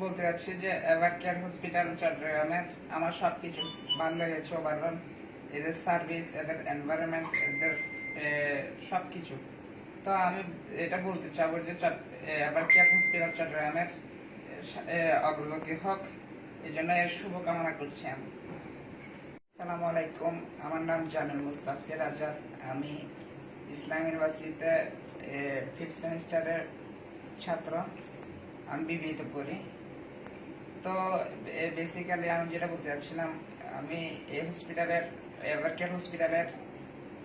বলতে যাচ্ছি যে এবার কেয়ার হসপিটাল চট্টগ্রামের আমার সব কিছু ভালো লেগেছে ওভারঅল এদের সার্ভিস এদের এনভায়রনমেন্ট এদের সব কিছু তো আমি এটা বলতে চাবো যে, চট- এবার কেয়ার হসপিটাল চট্টগ্রামের অগ্রগতি হোক। এই জন্য এর শুভকামনা করছি আমি। আসসালামু আলাইকুম। আমার নাম জামিল মুস্তাফসির আজাদ আমি ইসলাম ইউনিভার্সিটিতে ফিফথ সেমিস্টারের ছাত্র। আমি বিবিএতে পড়ি। তো বেসিক্যালি আমি যেটা বলতে চাচ্ছিলাম, আমি এই হসপিটালের এভার কেয়ার হসপিটালের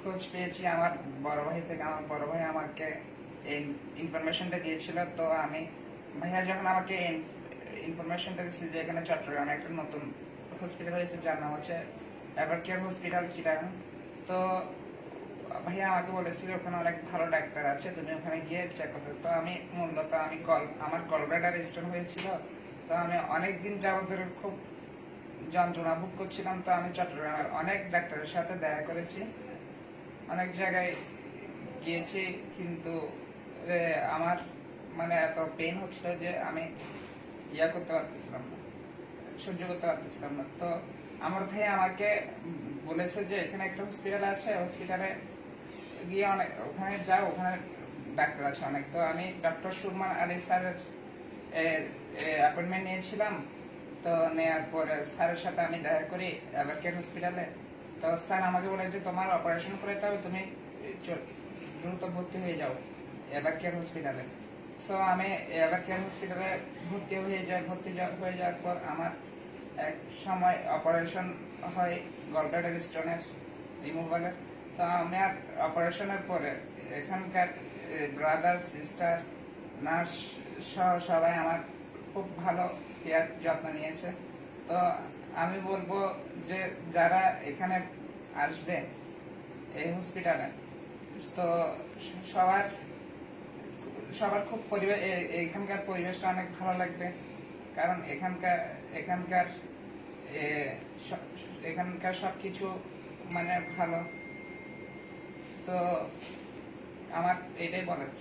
খোঁজ পেয়েছি? আমার বড় ভাই থেকে, আমার বড় ভাই আমাকে এই ইনফরমেশনটা দিয়েছিল। তো আমি, ভাইয়া যখন আমাকে ইনফরমেশনটা দিচ্ছে যে এখানে চট্টগ্রামে একটা নতুন হসপিটাল হয়েছে, যার নাম হচ্ছে এভার কেয়ার হসপিটাল চিটাগাং। তো ভাইয়া আমাকে বলেছিল, ওখানে অনেক ভালো ডাক্তার আছে, তুমি ওখানে গিয়ে চেক করতে তো আমি মূলত আমি কল আমার কলব্লাডার স্টোন হয়েছিল। তো আমি অনেক দিন যাবত ধরে খুব যন্ত্রণা ভোগ করছিলাম, তো আমি চট্টগ্রামের অনেক ডাক্তারের সাথে দেখা করেছি। অনেক জায়গায় গিয়েছি, কিন্তু আমার মানে এত পেন হচ্ছিল যে আমি ইয়া করতে পারতেছিলাম না, সহ্য করতে পারতেছিলাম না। তো আমার ভাই আমাকে বলেছে যে, এখানে একটা হসপিটাল আছে হসপিটালে গিয়ে অনেক, ওখানে যাও, ওখানে ডাক্তার আছে অনেক। তো আমি ডক্টর সুরমান আলী স্যারের অ্যাপয়েন্টমেন্ট নিয়েছিলাম। তো নেওয়ার পরে স্যারের সাথে আমি দেখা করি অ্যাভারকেয়ার হসপিটালে তো স্যার আমাকে বলে যে, তোমার অপারেশন করাতে হবে, তুমি দ্রুত ভর্তি হয়ে যাও এভারকেয়ার হসপিটালে সো আমি এভারকেয়ার হসপিটালে ভর্তি হয়ে যাই, ভর্তি হয়ে যাওয়ার পর আমার এক সময় অপারেশন হয় গলব্লাডার স্টোনের রিমুভালের তো আমার অপারেশনের পরে এখানকার ব্রাদার সিস্টার নার্স সহ সবাই আমার খুব ভালো কেয়ার যত্ন নিয়েছে। তো আমি বলব যে যারা এখানে আসবে এই হসপিটালে তো সবার সবার খুব পরিবেশ এখানকার পরিবেশটা অনেক ভালো লাগবে। কারণ এখানকার এখানকার এখানকার সব কিছু মানে ভালো। তো আমার এটাই বলার